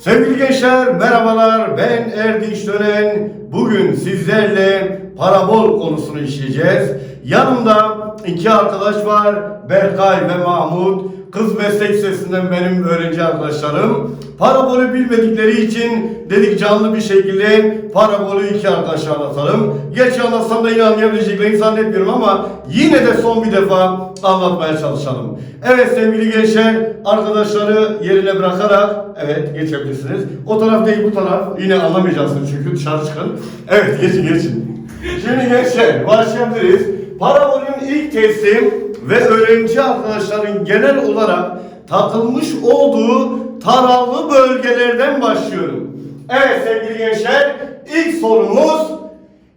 Sevgili gençler merhabalar ben Erdinç Dönen. Bugün sizlerle parabol konusunu işleyeceğiz. Yanımda iki arkadaş var Berkay ve Mahmut. Kız meslek lisesinden benim öğrenci arkadaşlarım. Parabolü bilmedikleri için dedik canlı bir şekilde parabolü iki arkadaşa anlatalım. Gerçi anlatsam da yine anlayabileceklerini zannetmiyorum ama yine de son bir defa anlatmaya çalışalım. Evet sevgili gençler arkadaşları yerine bırakarak evet geçebilirsiniz. O taraf değil bu taraf yine anlamayacaksınız çünkü dışarı çıkın. Evet geçin geçin. Şimdi gençler başlayabiliriz. Parabolün ilk testi ve öğrenci arkadaşların genel olarak takılmış olduğu taraflı bölgelerden başlıyorum. Evet sevgili gençler ilk sorumuz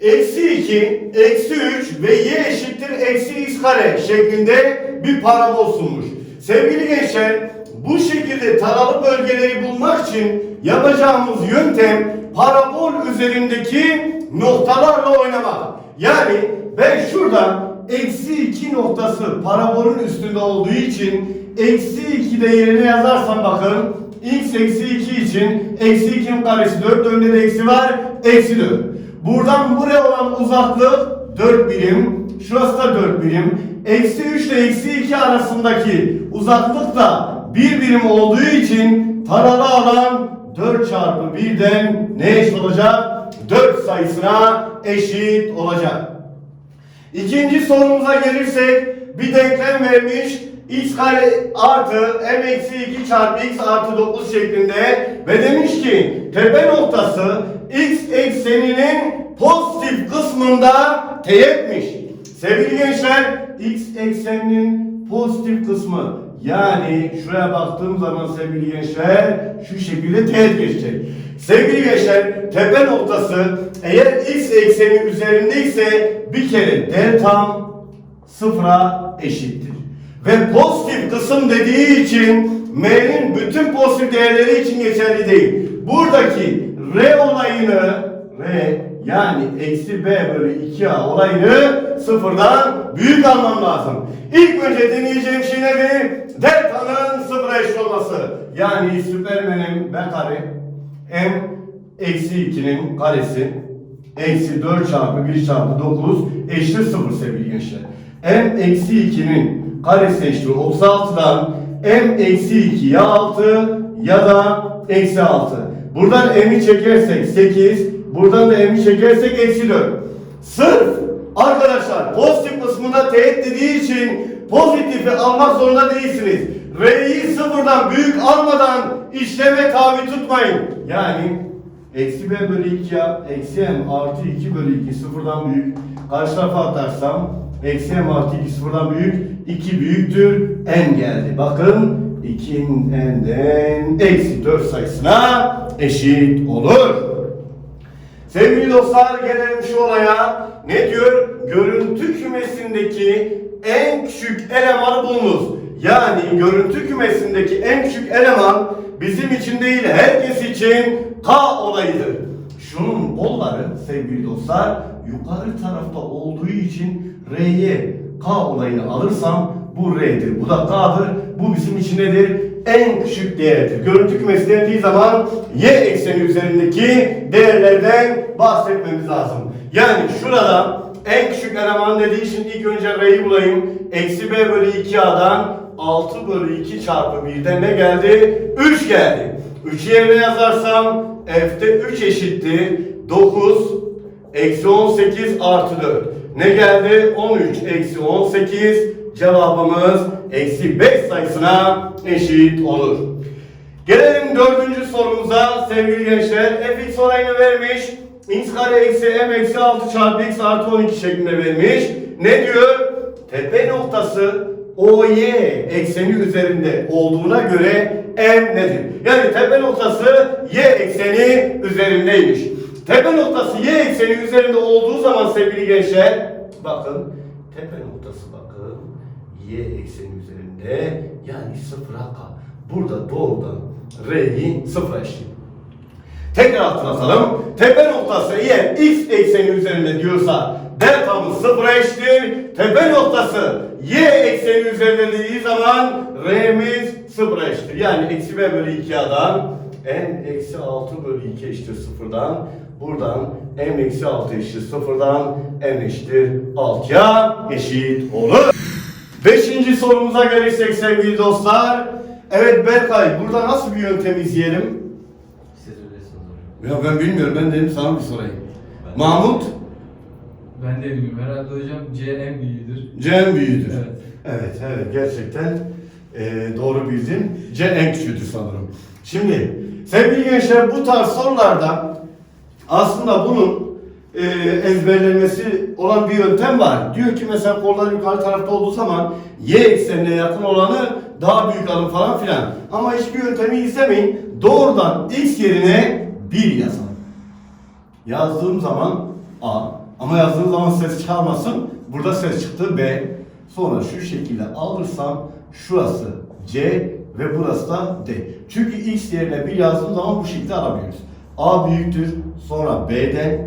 eksi 2, eksi 3 ve y eşittir eksi x kare şeklinde bir parabol sunmuş. Sevgili gençler bu şekilde taralı bölgeleri bulmak için yapacağımız yöntem parabol üzerindeki noktalarla oynamak. Yani ben şurada eksi 2 noktası parabolün üstünde olduğu için eksi 2 değerini yazarsam bakın x eksi 2 için eksi 2'nin karesi 4 önünde de eksi var eksi 4. Buradan buraya olan uzaklık 4 birim. Şurası da 4 birim. Eksi 3 ile eksi 2 arasındaki uzaklık da 1 birim olduğu için taralı alan 4 çarpı 1'den ne eşit olacak? 4 sayısına eşit olacak. İkinci sorumuza gelirsek bir denklem vermiş x kare artı m eksi 2 çarpı x artı 9 şeklinde ve demiş ki tepe noktası x ekseninin pozitif kısmında teğetmiş. Sevgili gençler x ekseninin pozitif kısmı yani şuraya baktığım zaman sevgili gençler şu şekilde teğet geçecek. Sevgili gençler tepe noktası eğer x ekseni üzerindeyse bir kere deltam sıfıra eşittir. Ve pozitif kısım dediği için m'nin bütün pozitif değerleri için geçerli değil. Buradaki r olayını r yani eksi b bölü 2a olayını sıfırdan büyük almam lazım. İlk önce deneyeceğim şey nedir? Delta'nın sıfıra eşit olması. Yani süpermenin b kare m eksi 2'nin karesi eksi 4 çarpı 1 çarpı 9 eşittir 0 sevgili gençler. M eksi 2'nin karesi eşittir 36'dan m eksi 2 ya 6 ya da eksi 6. Buradan m'i çekersek 8, buradan da m'i çekersek eksi 4. Sırf arkadaşlar pozitif kısmında teğet dediği için pozitifi almak zorunda değilsiniz. R'yi sıfırdan büyük almadan işleme tabi tutmayın. Yani eksi b bölü 2 ya eksi m artı 2 bölü 2 sıfırdan büyük. Karşı tarafa atarsam eksi m artı 2 sıfırdan büyük. 2 büyüktür n geldi. Bakın 2'nin n'den eksi 4 sayısına eşit olur. Sevgili dostlar gelelim şu olaya. Ne diyor? Görüntü kümesindeki en küçük elemanı bulunuz. Yani görüntü kümesindeki en küçük eleman bizim için değil herkes için K olayıdır. Şunun bolları sevgili dostlar yukarı tarafta olduğu için R'ye K olayını alırsam bu R'dir. Bu da K'dır. Bu bizim için nedir? En küçük değerdir. Görüntü kümesi dendiği zaman Y ekseni üzerindeki değerlerden bahsetmemiz lazım. Yani şurada en küçük eleman dediği için ilk önce R'yi bulayım. Eksi B bölü 2A'dan 6 bölü 2 çarpı 1'den ne geldi? 3 geldi. 3 yerine yazarsam F'te 3 eşittir. 9 eksi 18 artı 4. Ne geldi? 13 eksi 18 cevabımız eksi 5 sayısına eşit olur. Gelelim dördüncü sorumuza sevgili gençler. fx olayını vermiş. x kare eksi m eksi 6 çarpı x artı 12 şeklinde vermiş. Ne diyor? Tepe noktası OY ekseni üzerinde olduğuna göre m nedir? Yani tepe noktası y ekseni üzerindeymiş. Tepe noktası y ekseni üzerinde olduğu zaman sevgili gençler bakın tepe noktası bakın y ekseni üzerinde yani sıfıra k. Burada doğrudan r'yi sıfıra eşit. Tekrar hatırlatalım. Tepe noktası eğer x ekseni üzerinde diyorsa deltamız sıfıra eşittir. Tepe noktası y ekseni üzerinde dediği zaman r'miz sıfıra eşittir. Yani eksi b bölü 2a'dan n eksi 6 bölü 2 eşittir sıfırdan. Buradan m eksi 6 eşittir sıfırdan. m eşittir 6'ya eşit olur. Beşinci sorumuza gelirsek sevgili dostlar. Evet Berkay burada nasıl bir yöntem izleyelim? Siz hocam. Ya ben bilmiyorum ben dedim sana bir sorayım. Mahmut Ben de bilmiyorum. Herhalde hocam C en büyüğüdür. Cem büyüdür. Evet. Evet, evet gerçekten eee, doğru bildin. C en küçüğüdür sanırım. Şimdi sevgili gençler bu tarz sorularda aslında bunun eee, ezberlenmesi olan bir yöntem var. Diyor ki mesela kollar yukarı tarafta olduğu zaman y eksenine yakın olanı daha büyük alın falan filan. Ama hiçbir yöntemi izlemeyin. Doğrudan x yerine 1 yazalım. Yazdığım zaman A ama yazdığım zaman ses çıkarmasın. Burada ses çıktı B. Sonra şu şekilde alırsam şurası C ve burası da D. Çünkü X yerine bir yazdığım zaman bu şekilde aramıyoruz. A büyüktür, sonra B'den,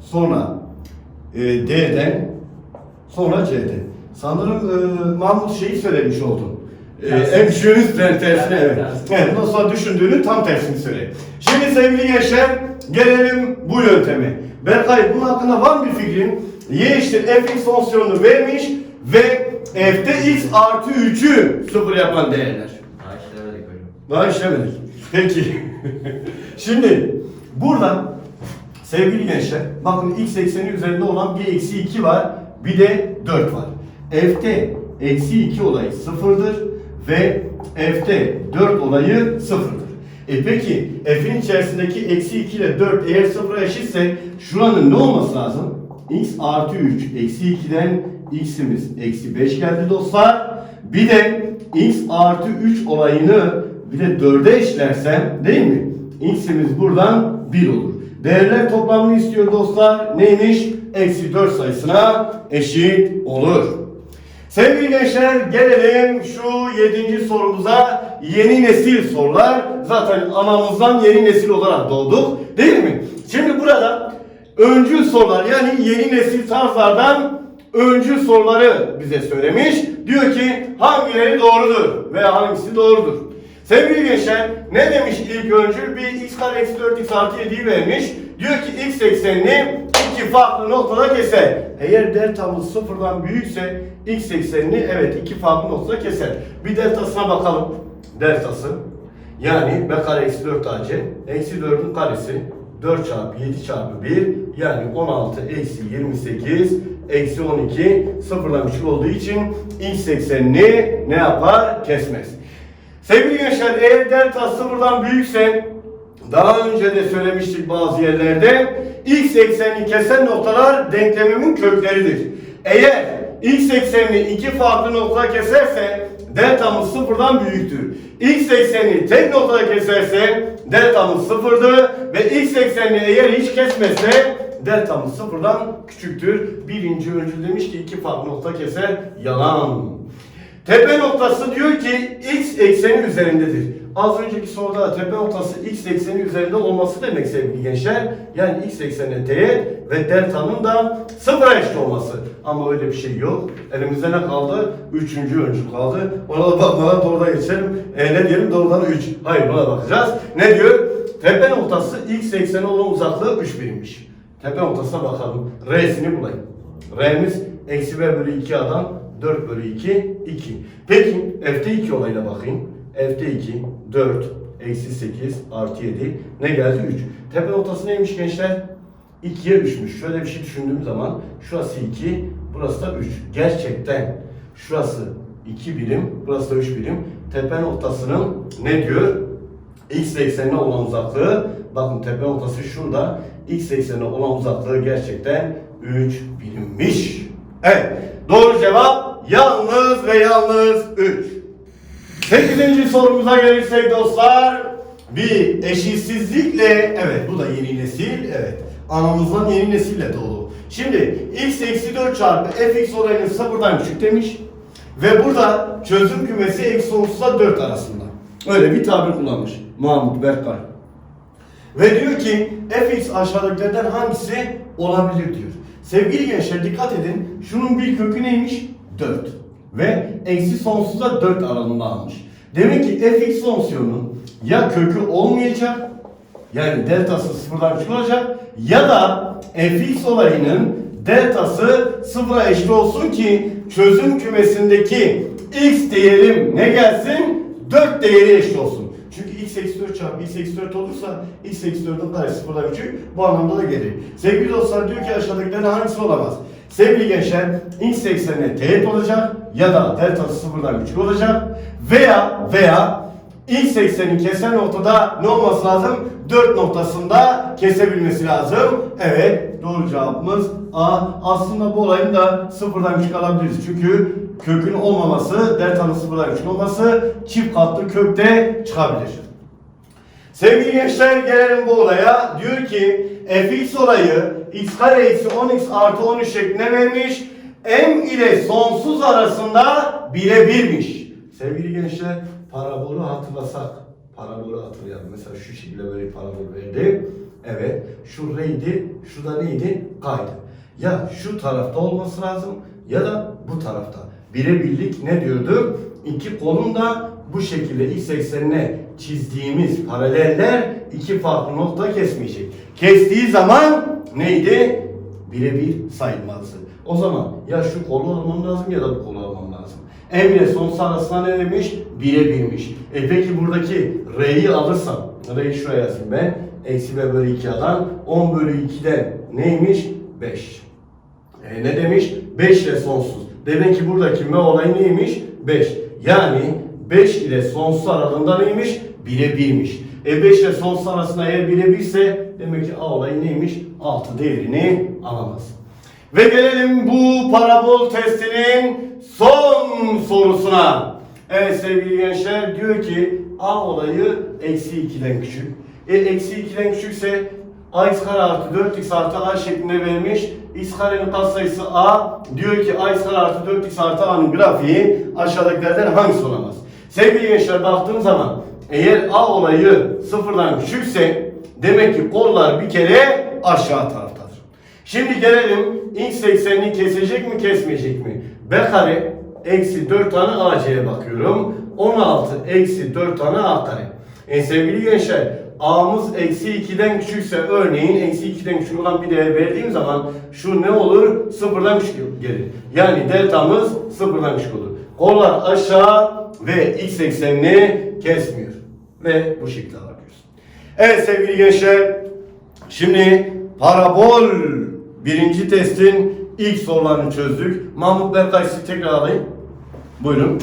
sonra e, D'den, sonra C'den. Sanırım e, Mahmut şeyi söylemiş oldun. E, küçüğünüz ter- tersine evet. Evet, ondan sonra düşündüğünü tam tersini söyle. Şimdi sevgili gençler gelelim bu yönteme. Berkay bunun hakkında var mı bir fikrin? Y eşittir fx fonksiyonunu vermiş ve f'te x artı 3'ü sıfır yapan değerler. Daha işlemedik hocam. Daha işlemedik. Peki. Şimdi burada sevgili gençler bakın x ekseni üzerinde olan bir eksi 2 var bir de 4 var. F'te eksi 2 olayı sıfırdır ve F'te 4 olayı sıfırdır. E peki F'in içerisindeki eksi 2 ile 4 eğer sıfıra eşitse şuranın ne olması lazım? x artı 3 eksi 2'den x'imiz eksi 5 geldi dostlar. Bir de x artı 3 olayını bir de 4'e eşlersem değil mi? x'imiz buradan 1 olur. Değerler toplamını istiyor dostlar. Neymiş? Eksi 4 sayısına eşit olur. Sevgili gençler gelelim şu yedinci sorumuza. Yeni nesil sorular. Zaten anamızdan yeni nesil olarak doğduk. Değil mi? Şimdi burada öncül sorular yani yeni nesil tarzlardan öncül soruları bize söylemiş. Diyor ki hangileri doğrudur veya hangisi doğrudur. Sevgili gençler ne demiş ilk öncül? Bir x kare eksi 4x artı 7'yi vermiş. Diyor ki x eksenini iki farklı noktada keser. Eğer deltamız sıfırdan büyükse x eksenini evet iki farklı noktada keser. Bir deltasına bakalım. Deltası yani b kare eksi 4 ac eksi 4'ün karesi 4 çarpı 7 çarpı 1 yani 16 eksi 28 eksi 12 sıfırdan küçük olduğu için x eksenini ne yapar? Kesmez. Sevgili gençler eğer delta sıfırdan büyükse daha önce de söylemiştik bazı yerlerde x eksenini kesen noktalar denklemimin kökleridir. Eğer x eksenini iki farklı noktada keserse deltamız sıfırdan büyüktür. x eksenini tek noktada keserse deltamız sıfırdır ve x eksenini eğer hiç kesmezse deltamız sıfırdan küçüktür. Birinci öncül demiş ki iki farklı nokta keser. Yalan. Tepe noktası diyor ki x ekseni üzerindedir. Az önceki soruda da tepe noktası x ekseni üzerinde olması demek sevgili gençler. Yani x eksenine teğet ve delta'nın da sıfıra eşit olması. Ama öyle bir şey yok. Elimizde ne kaldı? Üçüncü öncü kaldı. Ona da bakmadan doğrudan geçelim. E, ne diyelim? Doğrudan 3. Hayır buna bakacağız. Ne diyor? Tepe noktası x ekseni olan uzaklığı 3 birimmiş. Tepe noktasına bakalım. R'sini bulayım. R'miz eksi b bölü 2 adam 4 bölü 2, 2. Peki F'te 2 olayına bakayım. F'te 2, 4, eksi 8, artı 7. Ne geldi? 3. Tepe noktası neymiş gençler? 2'ye 3'müş. Şöyle bir şey düşündüğüm zaman şurası 2, burası da 3. Gerçekten şurası 2 birim, burası da 3 birim. Tepe noktasının ne diyor? X eksenine olan uzaklığı, bakın tepe noktası şurada. X eksenine olan uzaklığı gerçekten 3 birimmiş. Evet, doğru cevap yalnız ve yalnız 3. Sekizinci sorumuza gelirsek dostlar, bir eşitsizlikle, evet bu da yeni nesil, evet. Anamızdan yeni nesille doğdu. Şimdi x eksi 4 çarpı fx olayını sıfırdan küçük demiş. Ve burada çözüm kümesi eksi sonsuzla 4 arasında. Öyle bir tabir kullanmış Mahmut Berkay. Ve diyor ki fx aşağıdakilerden hangisi olabilir diyor. Sevgili gençler dikkat edin. Şunun bir kökü neymiş? 4. Ve eksi sonsuzla 4 aralığında almış. Demek ki fx fonksiyonunun ya kökü olmayacak yani deltası sıfırdan küçük olacak ya da fx olayının deltası sıfıra eşit olsun ki çözüm kümesindeki x değerim ne gelsin? 4 değeri eşit olsun. Çünkü x eksi 4 çarpı x eksi 4 olursa x eksi 4'ün karesi sıfırdan küçük bu anlamda da gelir. Sevgili dostlar diyor ki aşağıdakilerden hangisi olamaz? Sevgili gençler x eksenine teğet olacak ya da deltası sıfırdan küçük olacak veya veya x eksenin kesen noktada ne olması lazım? 4 noktasında kesebilmesi lazım. Evet doğru cevabımız A. Aslında bu olayın da sıfırdan küçük alabiliriz. Çünkü kökün olmaması, deltanın sıfırdan küçük olması çift katlı kökte çıkabilir. Sevgili gençler gelelim bu olaya. Diyor ki fx olayı x kare eksi 10x artı 13 şeklinde vermiş. m ile sonsuz arasında birebirmiş. Sevgili gençler parabolü hatırlasak. Parabolü hatırlayalım. Mesela şu şekilde böyle parabol verdi. Evet. Şu r'ydi. Şu da neydi? K'ydı. Ya şu tarafta olması lazım ya da bu tarafta. Birebirlik ne diyordu? İki kolun da bu şekilde x eksenine çizdiğimiz paraleller iki farklı nokta kesmeyecek. Kestiği zaman neydi? Birebir sayılmazdı. O zaman ya şu kolu almam lazım ya da bu kolu almam lazım. M ile sonsuz arasında ne demiş? Birebirmiş. E peki buradaki R'yi alırsam, R'yi şuraya yazayım ben. Eksi B bölü 2'den 10 bölü 2'den neymiş? 5. E, ne demiş? 5 ile sonsuz. Demek ki buradaki M olayı neymiş? 5. Yani 5 ile sonsuz aralığında neymiş? 1'e 1'miş. E 5 ile sonsuz arasında eğer 1'e 1 ise demek ki A olayı neymiş? 6 değerini alamaz. Ve gelelim bu parabol testinin son sorusuna. Evet sevgili gençler diyor ki A olayı eksi 2'den küçük. E eksi 2'den küçükse ax kare artı 4x artı a şeklinde verilmiş. x karenin katsayısı a. Diyor ki ax kare artı 4x artı a'nın grafiği aşağıdakilerden hangisi olamaz? Sevgili gençler baktığım zaman eğer a olayı sıfırdan küçükse demek ki kollar bir kere aşağı taraftadır. Şimdi gelelim x eksenini kesecek mi kesmeyecek mi? b kare eksi 4 tane ac'ye bakıyorum. 16 eksi 4 tane a kare. E sevgili gençler a'mız eksi 2'den küçükse örneğin eksi 2'den küçük olan bir değer verdiğim zaman şu ne olur? Sıfırdan küçük gelir. Yani deltamız sıfırdan küçük olur. Kollar aşağı ve x eksenini kesmiyor. Ve bu şekilde bakıyoruz. Evet sevgili gençler Şimdi parabol birinci testin ilk sorularını çözdük. Mahmut Berkay sizi tekrar alayım. Buyurun.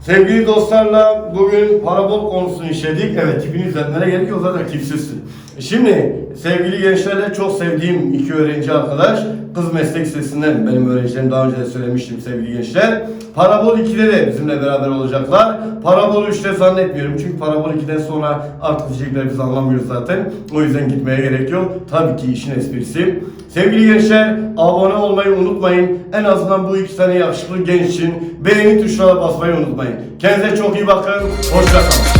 Sevgili dostlarla bugün parabol konusunu işledik. Evet tipin üzerine gerek yok zaten tipsizsin. Şimdi sevgili gençlerle çok sevdiğim iki öğrenci arkadaş kız meslek lisesinden benim öğrencilerim daha önce de söylemiştim sevgili gençler. Parabol 2'de de bizimle beraber olacaklar. Parabol 3'te zannetmiyorum çünkü parabol 2'den sonra artık diyecekler biz anlamıyoruz zaten. O yüzden gitmeye gerek yok. Tabii ki işin esprisi. Sevgili gençler abone olmayı unutmayın. En azından bu iki tane yakışıklı genç için beğeni tuşuna basmayı unutmayın. Kendinize çok iyi bakın. Hoşçakalın.